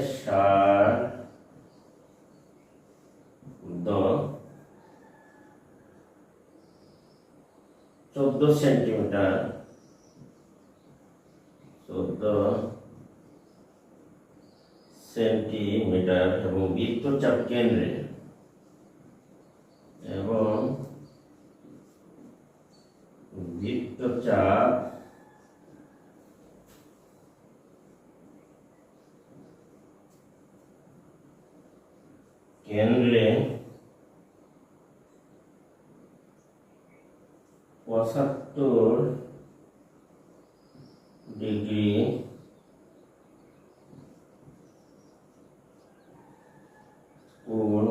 ব্যাসার্ধ চোদ্দ সেন্টিমিটার। চোদ্দ সেন্টিমিটার এবং বৃত্তচাপ কেন্দ্রে এবং বৃত্তচাপ কেন্দ্রে পঁচাত্তর ডিগ্রি কোণ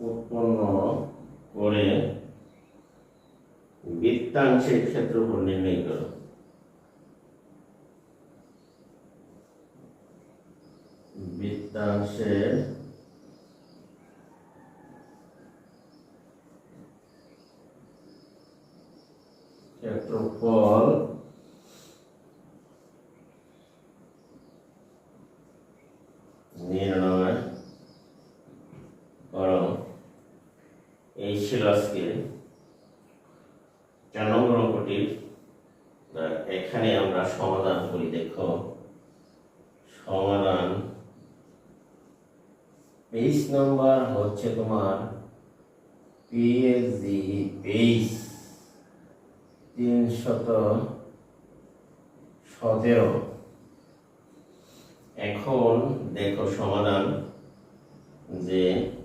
উৎপন্ন করে বৃত্তাংশের ক্ষেত্রফল নির্ণয় করো বৃত্তাংশের ক্ষেত্রফল নির্ণয় করো এই ছিল আজকে চার নম্বর অঙ্কটির আহ, এখানে আমরা সমাধান করি, দেখো। সমাধান। পেজ নাম্বার হচ্ছে তোমার পিএসজি পেজ তিনশত সতেরো। এখন দেখো সমাধান যে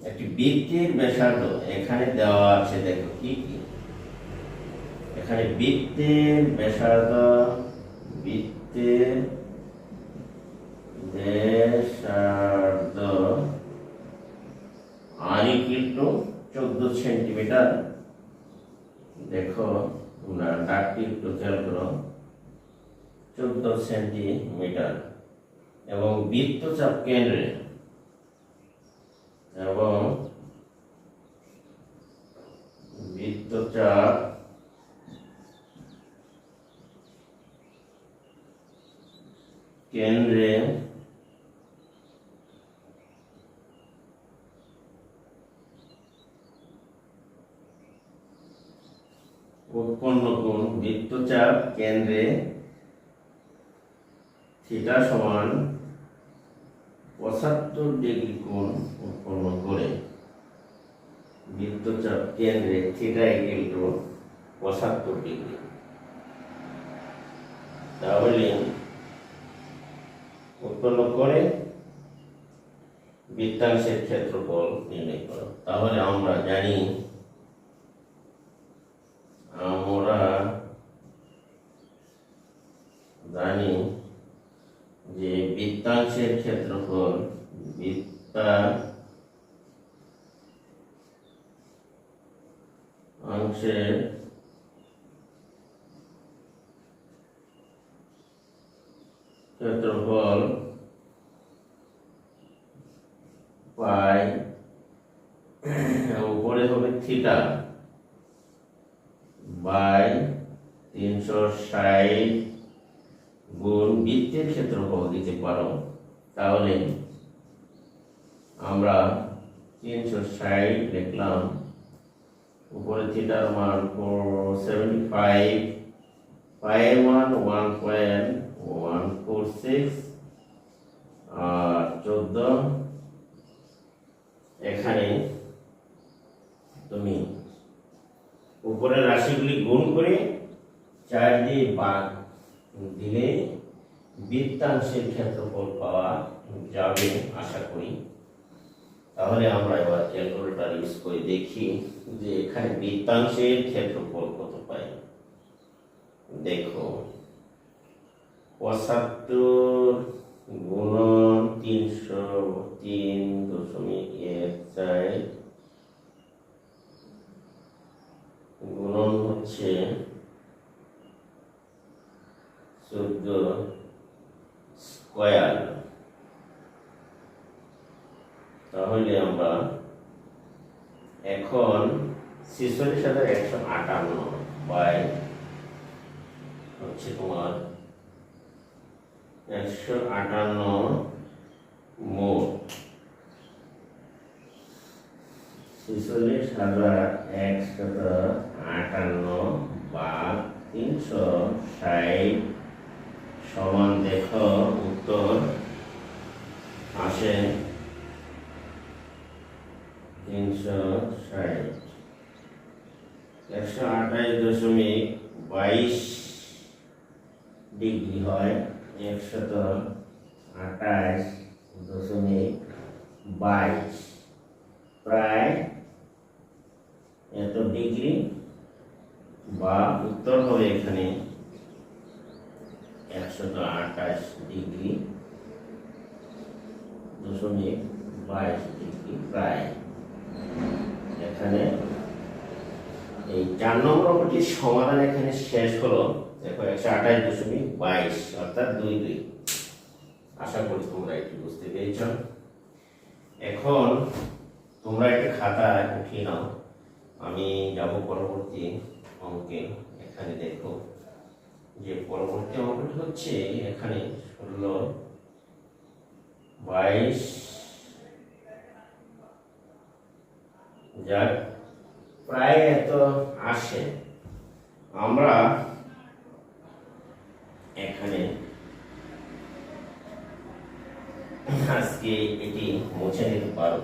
একটি বৃত্তির ব্যাসার্ধ এখানে দেওয়া আছে, দেখো কি কি? এখানে বৃত্তের ব্যাসার্ধ বৃত্তের ব্যাসার্ধ টু চোদ্দ সেন্টিমিটার। দেখো, তোমরা ডাকটি একটু খেয়াল করো। চোদ্দ সেন্টিমিটার। এবং বৃত্তচাপ কেন্দ্রে। এবং বৃত্তচাপ কেন্দ্রে উৎপন্ন কোণ বৃত্তচাপ কেন্দ্রে থিটা সমান পঁচাত্তর ডিগ্রি কোণ উৎপন্ন করে বৃত্তচাপ কেন্দ্রে থিটা ইকুয়াল টু পঁচাত্তর ডিগ্রি। তাহলে উৎপন্ন করে বৃত্তাংশের ক্ষেত্রফল নির্ণয় করো। তাহলে আমরা জানি আমরা জানি যে বৃত্তাংশের ক্ষেত্রফল বৃত্তা অংশের ক্ষেত্রফল পাই উপরে হবে থিটা, বাই তিনশো ষাট গুণ বৃত্তের ক্ষেত্রফল দিতে পারো। তাহলে আমরা তিনশো ষাট লিখলাম উপরে থিটার মান সেভেন্টি ফাইভ, পায়ের মান one point one four six, আর চোদ্দ এখানে তুমি উপরের রাশিগুলি গুণ করে চার দিয়ে বাদ দিলে বৃত্তাংশের ক্ষেত্রফল পাওয়া যাবে, আশা করি। তাহলে আমরা এবার ক্যালকুলেটর ইউজ করে দেখি যে এখানে বৃত্তাংশের ক্ষেত্রফল কত পাই। দেখো, পঁচাত্তর গুণ তিনশো তিন দশমিক এক চার গুণন হচ্ছে চোদ্দ স্কোয়ার তাহলে আমরা এখন ছেচল্লিশ হাজার একশো আটান্ন বাই হচ্ছে তোমার একশো আটান্ন মোট ছেচল্লিশ হাজার একশত আটান্ন বা তিনশো ষাট সমান দেখো উত্তর আসে তিনশো ষাট। একশো আঠাশ দশমিক বাইশ ডিগ্রি হয়, একশত আঠাশ দশমিক বাইশ। প্রায় এত ডিগ্রি বা উত্তর হবে এখানে একশত আঠাশ ডিগ্রি দশমিক বাইশ ডিগ্রি প্রায়। এখানে এই চার নম্বর অঙ্কটির সমাধান এখানে শেষ হলো, দেখো একশো আঠাশ দশমিক বাইশ, অর্থাৎ দুই দুই। আশা করি তোমরা একটু বুঝতে পেরেছ। এখন তোমরা একটা খাতা উঠিয়ে নাও। আমি যাব পরবর্তী অঙ্কে, এখানে দেখো যে পরবর্তী অঙ্কটি হচ্ছে এখানে ষোলো, বাইশ, যাক প্রায় এত আসে। আমরা এখানে আজকে এটি মুছে নিতে পারব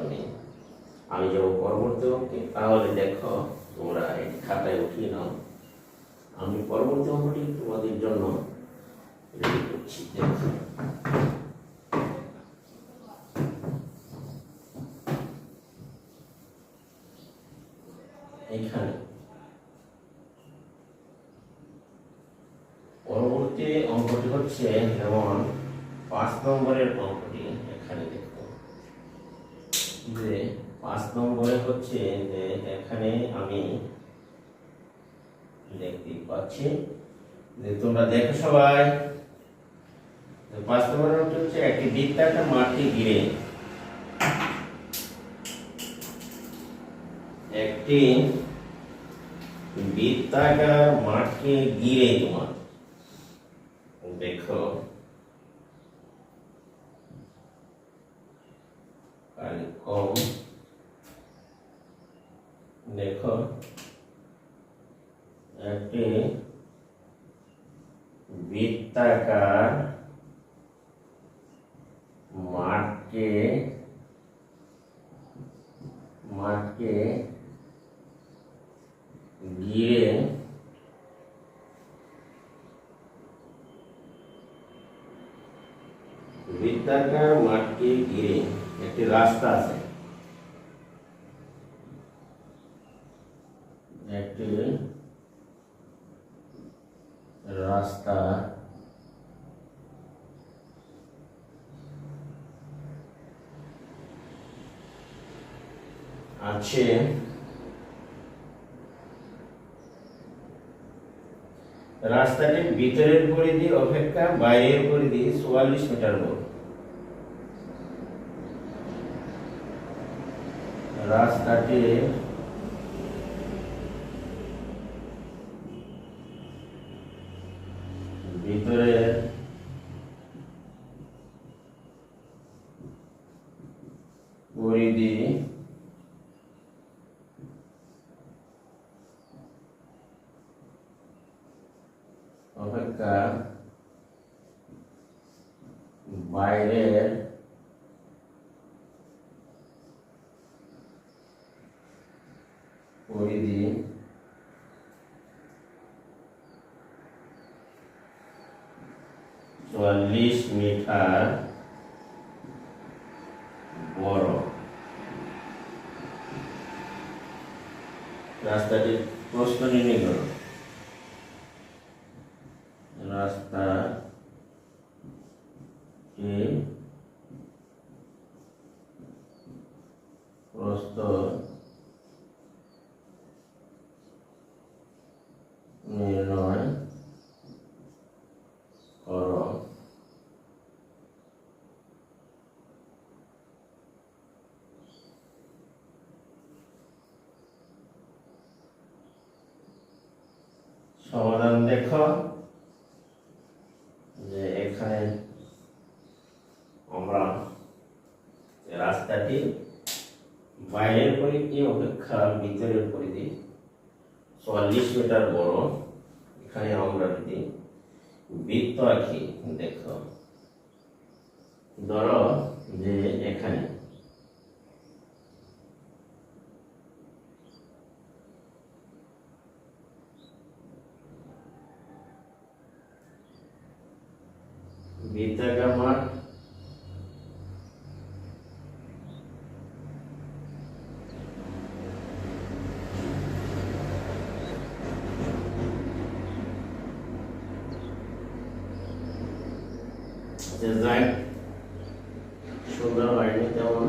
আমি যাব পরবর্তী অঙ্কে তাহলে দেখো, তোমরা এটি খাতায় উঠিয়ে নাও। আমি পরবর্তী অঙ্কটি তোমাদের জন্য রেডি করছি। দেখো। এখানে। পরবর্তী অঙ্কটি হচ্ছে যেমন পাঁচ নম্বরের অঙ্কটি এখানে দেখো। যে পাঁচ নম্বরে হচ্ছে যে এখানে আমি দেখতে পাচ্ছি যে তোমরা দেখো সবাই। পাঁচ নম্বরের অঙ্কটি হচ্ছে একটি বৃত্তাকার মাঠকে ঘিরে একটি বৃত্তাকার মাঠকে ঘিরে তোমার। দেখো। আর কম। দেখো। একটি বৃত্তাকার মাঠকে মাঠকে ঘিরে বৃত্তাকার মাঠকে ঘিরে একটি রাস্তা আছে একটি রাস্তা আছে রাস্তাটির ভিতরের পরিধি অপেক্ষা বাইরের পরিধি চুয়াল্লিশ মিটার বড় রাস্তাটির ভিতরের পরিধি অপেক্ষা বাইরের পরিধি চুয়াল্লিশ মিটার বড় রাস্তাটির প্রশ্ন নির্ণয় করো সমাধান দেখো। যে এখানে আমরা রাস্তাটি বাইরের পরিধি অপেক্ষা ভিতরের পরিধি, চল্লিশ মিটার বড়। এখানে আমরা যদি বৃত্ত আঁকি, দেখো। ধরো যে এখানে ডিজাইন সুন্দর তেমন।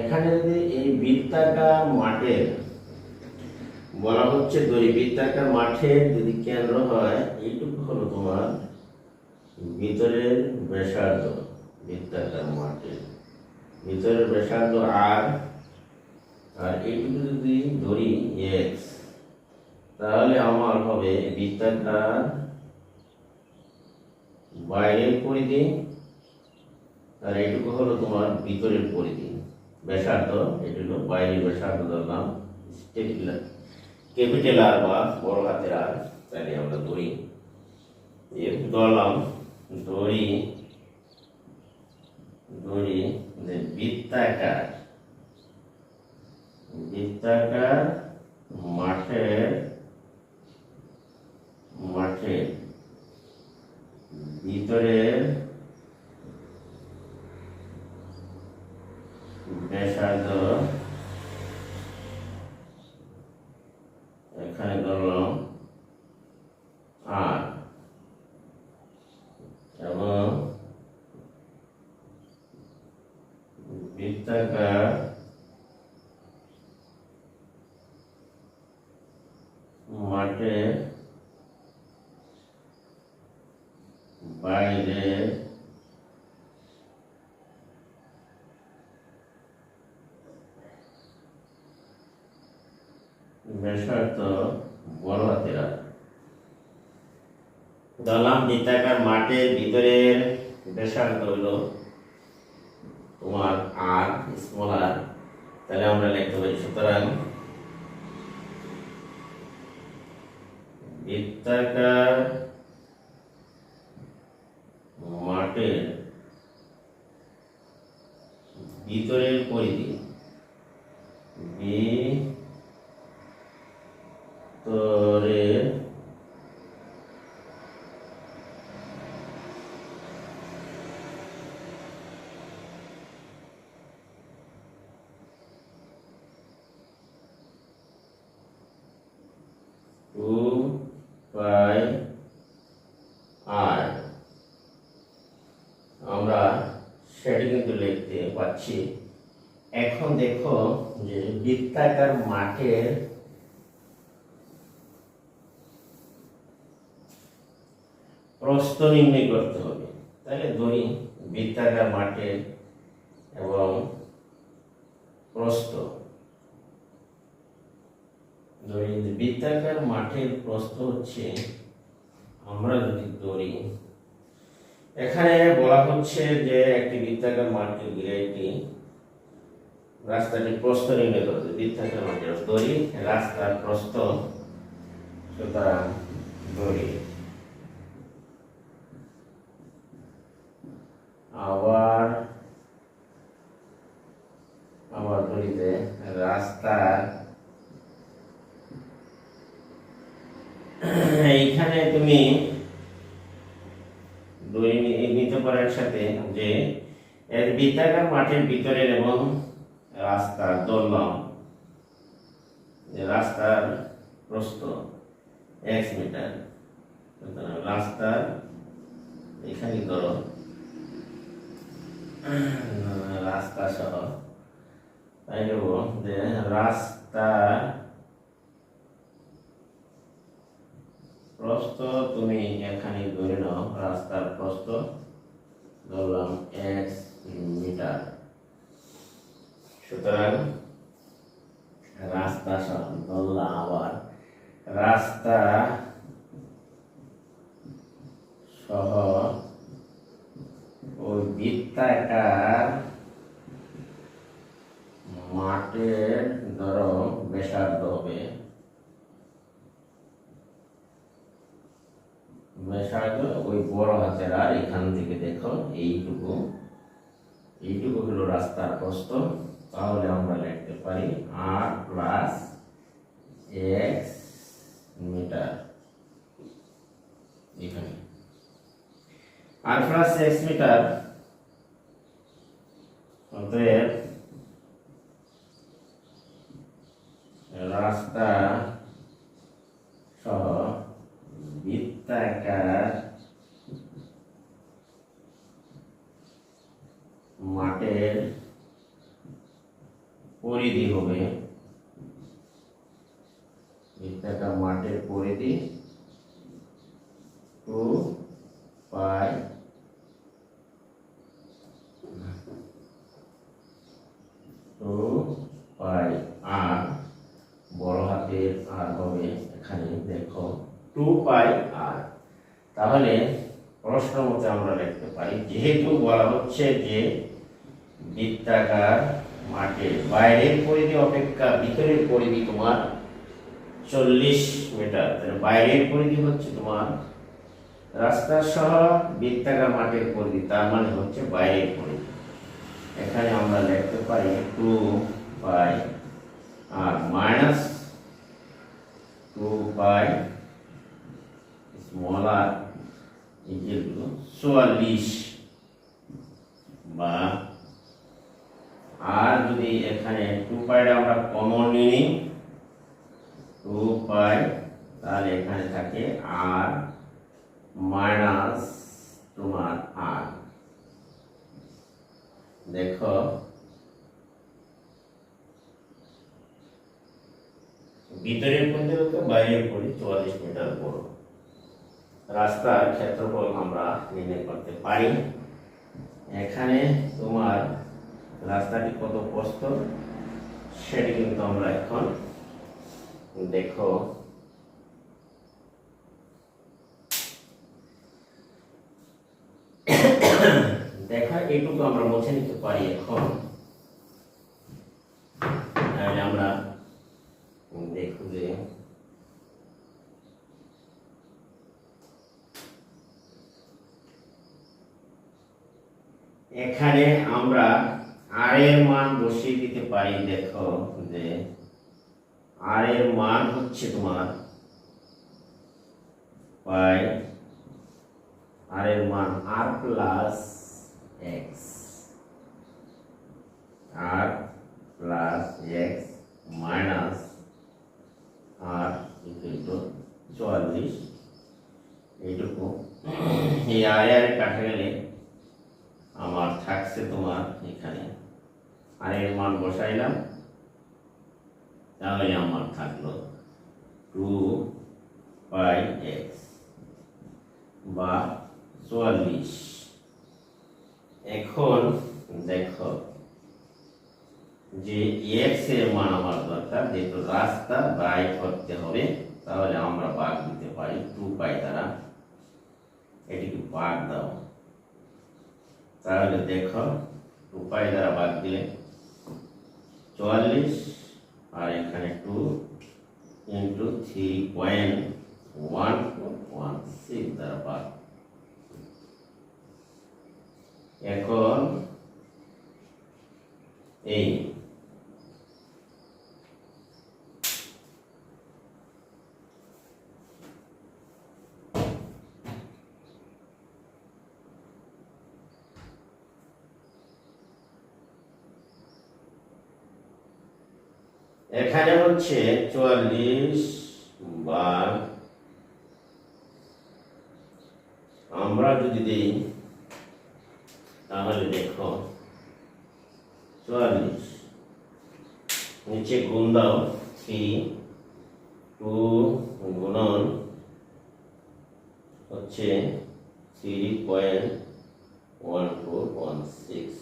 এখানে যদি এই বৃত্তাকার মাঠের বলা হচ্ছে দড়ি বৃত্তাকার মাঠের যদি কেন্দ্র হয়, এইটুকু হলো তোমার ভিতরের ব্যাসার্ধ বৃত্তাকার মাঠের ভিতরের ব্যাসার্ধ আর আর এইটুকু যদি ধরি এক্স তাহলে আমার হবে বৃত্তাকার বাইরের পরিধি আর এটুকু হলো তোমার ভিতরের পরিধি। ব্যাসার্ধ, এটি বাইরের ব্যাসার্ধ ধরলাম ক্যাপিটাল আর বা বড় হাতের আর তাহলে আমরা এ ধরলাম দড়ি দড়ি যে বৃত্তাকার বৃত্তাকার মাঠের মাঠে। ভিতরের ব্যাসার্ধ এখানে ধরলাম আর এবং বৃত্তাকার মাঠে বাইরে মাঠের ভিতরের ব্যাসার্ধ হলো তোমার আর স্মল তাহলে আমরা লিখতে পারি সুতরাং বৃত্তাকার মাঠের ভিতরের পরিধি ভিতরের টু বাই আর আমরা সেটি কিন্তু লিখতে পাচ্ছি এখন দেখো যে বৃত্তাকার মাঠের প্রস্থ নির্ণয় করতে হবে। তাহলে ধরি বৃত্তাকার মাঠের এবং প্রস্থ যে বৃত্তাকার মাঠের হচ্ছে, আমরা যদি ধরি, এখানে বলা হচ্ছে যে একটি বৃত্তাকার মাঠকে ঘিরে রাস্তাটি প্রস্থ নির্ণয় করতে বৃত্তাকার মাঠের দড়ি রাস্তার প্রস্থ সুতরাং দড়ি। আবার আবার দড়িতে রাস্তার এইখানে তুমি দড়ি নিতে পারো একসাথে যে এর বৃত্তাকার মাঠের ভিতরের এবং রাস্তার দরলম রাস্তার প্রস্থ এক মিটার রাস্তার এখানে ধরো, রাস্তা সহ, তাই দেব যে রাস্তা প্রস্থ তুমি এখানে ধরে নাও, রাস্তার প্রস্থ ধরলাম এক মিটার সুতরাং রাস্তা ধরলাম আবার, রাস্তা সহ ওই বৃত্তাকার মাঠের ধরো ব্যাসার্ধ হবে। ওই বড় হাতের আর এখান থেকে দেখো, এইটুকু। এইটুকু হলো রাস্তার প্রস্থ। তাহলে আমরা লিখতে পারি আর প্লাস এক্স মিটার এখানে। আর প্লাস এক্স মিটার অতএব রাস্তা সহ বৃত্তাকার মাঠের পরিধি হবে। বৃত্তাকার মাঠের পরিধি। টু পাই টু আর বড় হাতের আর হবে এখানে দেখো টু পাই আর। তাহলে প্রশ্ন মতে আমরা লিখতে পারি, যেহেতু বলা হচ্ছে যে বৃত্তাকার মাঠের বাইরের পরিধি অপেক্ষা, ভিতরের পরিধি তোমার চল্লিশ মিটার। বাইরের পরিধি হচ্ছে তোমার রাস্তা সহ বৃত্তাকার মাঠের পরিধি, তার মানে হচ্ছে বাইরের পরিধি। এখানে আমরা লিখতে পারি two by R minus two by small R equal to চুয়াল্লিশ বা আর এখানে টু পাইটা আমরা কমন নিই। টু পাই তাহলে এখানে থাকে আর মাইনাস তোমার আর দেখো, ভিতরের পরিধি হতো, বাইরের পরিধি চুয়াল্লিশ মিটার বড় রাস্তার ক্ষেত্রফল আমরা নির্ণয় করতে পারি। এখানে তোমার রাস্তাটি কত প্রস্থ সেটি কিন্তু আমরা এখন দেখো দেখা, এইটুকু আমরা মুছে নিতে পারি এখন। তাহলে আমরা দেখো যে এখানে আমরা আর এর মান বসিয়ে দিতে পারি, দেখো, যে আর এর মান হচ্ছে তোমার পাই আর এর মান R plus x, R plus x minus R equal চুয়াল্লিশ, এইটুকু। এই আর আর গেলে আমার থাকছে তোমার এখানে। আর এর মান বসাইলাম। তাহলে আমার থাকল টু পাই এক্স বা চুয়াল্লিশ। এখন দেখো যে এক্সের মান আমার দরকার, যেহেতু রাস্তা বাই করতে হবে, তাহলে আমরা বাঘ দিতে পারি টু পাই দ্বারা। এটিকে বাদ দাও। তাহলে দেখো টু পাই দ্বারা বাদ দিলে চুয়াল্লিশ আর এখানে two into three point one one six দ্বারা বাদ এখন এই এখানে হচ্ছে চুয়াল্লিশ বার আমরা যদি দিই তাহলে দেখো চুয়াল্লিশ নিচে গুণ দাও থ্রি টু গুণন হচ্ছে three point one four one six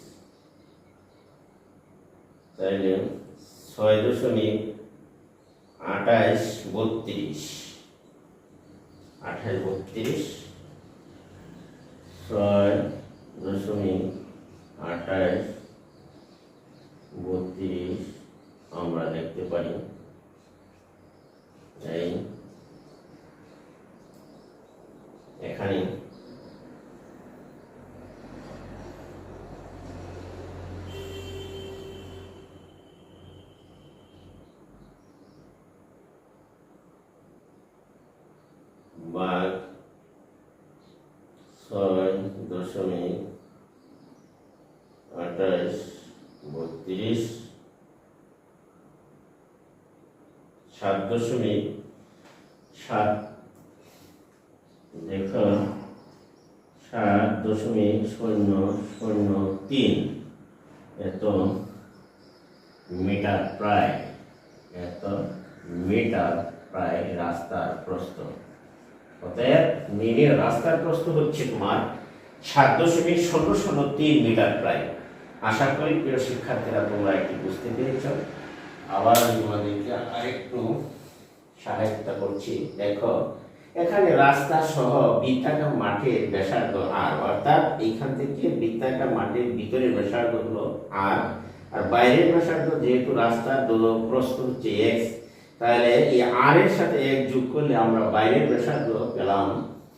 তাইলে ছয় দশমিক আঠাশ বত্রিশ। আঠাশ বত্রিশ। ছয় দশমিক আঠাশ বত্রিশ আমরা দেখতে পারি। এই এখানে বাঘ ছয় দশমিক আঠাশ বত্রিশ সাত দশমিক সাত দেখো সাত দশমিক শূন্য শূন্য তিন এত মিটার প্রায়, এত মিটার প্রায় রাস্তার প্রস্থ। অতএব মিনির রাস্তার প্রস্থ হচ্ছে তোমার সাত দশমিক শূন্য শূন্য তিন মিটার প্রায়। আশা করি প্রিয় শিক্ষার্থীরা তোমরা একটি বুঝতে পেরেছ। আবার আমি তোমাদেরকে আরেকটু সাহায্য করছি। দেখো, এখানে রাস্তা সহ বৃত্তাকার মাঠের ব্যাসার্ধ আর অর্থাৎ এইখান থেকে বৃত্তাকার মাঠের ভিতরের ব্যাসার্ধ হলো আর আর বাইরের ব্যাসার্ধ যেহেতু রাস্তার দো- প্রস্থ হচ্ছে এক্স তাহলে এই আর এর সাথে এক যোগ করলে আমরা বাইরের ব্যাসার্ধ পেলাম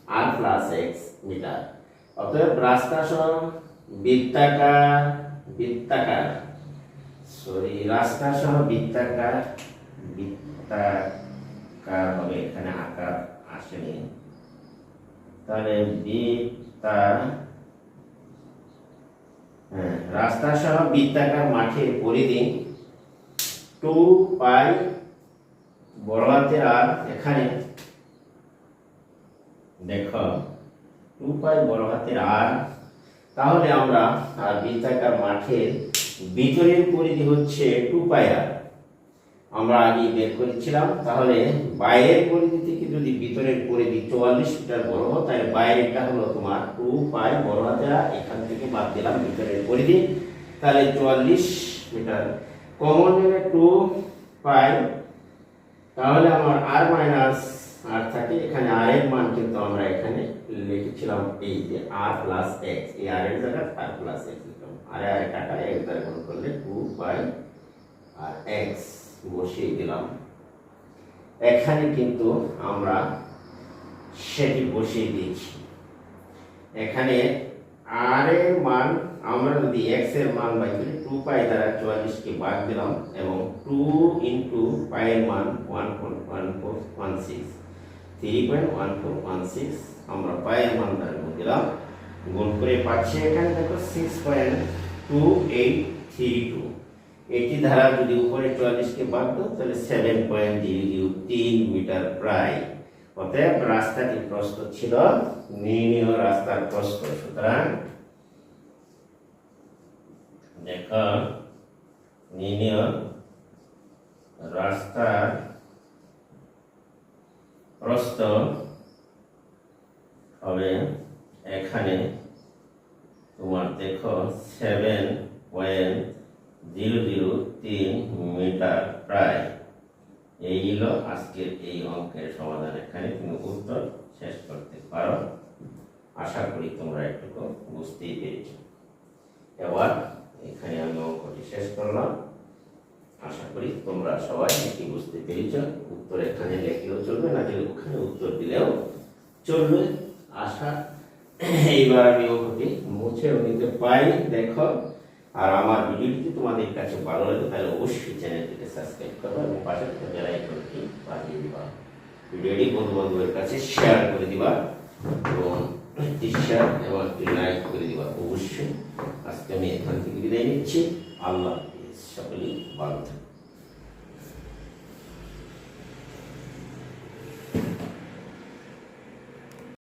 আর প্লাস এক্স মিটার। অতএব রাস্তা সহ বৃত্তাকার বৃত্তাকার সরি, রাস্তা সহ বৃত্তাকার বৃত্তাকার হবে, এখানে আকার আসেনি। তাহলে বৃত্তা হ্যাঁ রাস্তা সহ বৃত্তাকার মাঠের পরিধি টু পাই বড় হাতে আর এখানে, দেখো টু পাই বড় হাতের আর, তাহলে আমরা আর বৃত্তাকার মাঠের ভিতরের পরিধি হচ্ছে টু পাই আর আমরা আগে বের করেছিলাম, তাহলে বাইরের পরিধি থেকে যদি ভিতরের পরিধি চুয়াল্লিশ মিটার বড় হয়, তাহলে বাইরেরটা হলো তোমার টু পাই বড় আর এখান থেকে বাদ দিলাম ভিতরের পরিধি। তাহলে চুয়াল্লিশ মিটার কমন নেবে টু পাই তাহলে আমার আর মাইনাস আর থাকে। এখানে আর এর মান কিন্তু আমরা এখানে লিখেছিলাম এই যে আর প্লাস এক্স এই আর এর জায়গায় আর প্লাস এক্স আর কাটা এক দ্বারা গুণ করলে টু পাই আর এক্স বসিয়ে দিলাম। এখানে কিন্তু আমরা সেটি বসিয়ে দিয়েছি। এখানে আর এর মান, আমরা যদি এক্সের মান বাই করি টু পাই দ্বারা চুয়াল্লিশকে বাদ দিলাম এবং টু ইন্টু পাই এর মান one point one four one six three point one four one six আমরা পাই এর মান দ্বারা দিলাম। গুণ করে পাচ্ছি এখানে দেখো six point two eight three two এটি ধারা যদি উপরে চুয়াল্লিশকে বাদ দাও, তাহলে সেভেন পয়েন্ট জিরো জিরো তিন মিটার প্রায়। অতএব রাস্তাটি প্রস্থ ছিল নির্ণীয় রাস্তার প্রস্থ। সুতরাং দেখো নির্ণীয় রাস্তার প্রস্থ হবে এখানে। তোমার দেখো সেভেন পয়েন্ট জিরো জিরো তিন মিটার প্রায়। এই হলো আজকের এই অঙ্কের সমাধান। এখানে তুমি উত্তর শেষ করতে পারো। আশা করি তোমরা একটুকু বুঝতেই পেরেছ। এবার এখানে আমি অঙ্কটি শেষ করলাম। আশা করি তোমরা সবাই এটি বুঝতে পেরেছ। উত্তর এখানে লেখলেও চলবে, না যে ওখানে উত্তর দিলেও চলবে। আশা এইবার আমি অঙ্কটি মুছেও নিতে পাই দেখো। আর আমার ভিডিওটি তোমাদের কাছে ভালো লাগে, তাহলে অবশ্যই চ্যানেলটিকে সাবস্ক্রাইব করো এবং পাশে থাকা বেল আইকনটি বাজিয়ে দিবা। ভিডিওটি বন্ধু বান্ধবের কাছে শেয়ার করে দিবা এবং একটি শেয়ার এবং একটি লাইক করে দিবা। অবশ্যই আজকে আমি এখান থেকে বিদায় নিচ্ছি। আল্লাহ সকলেই ভালো থাকবে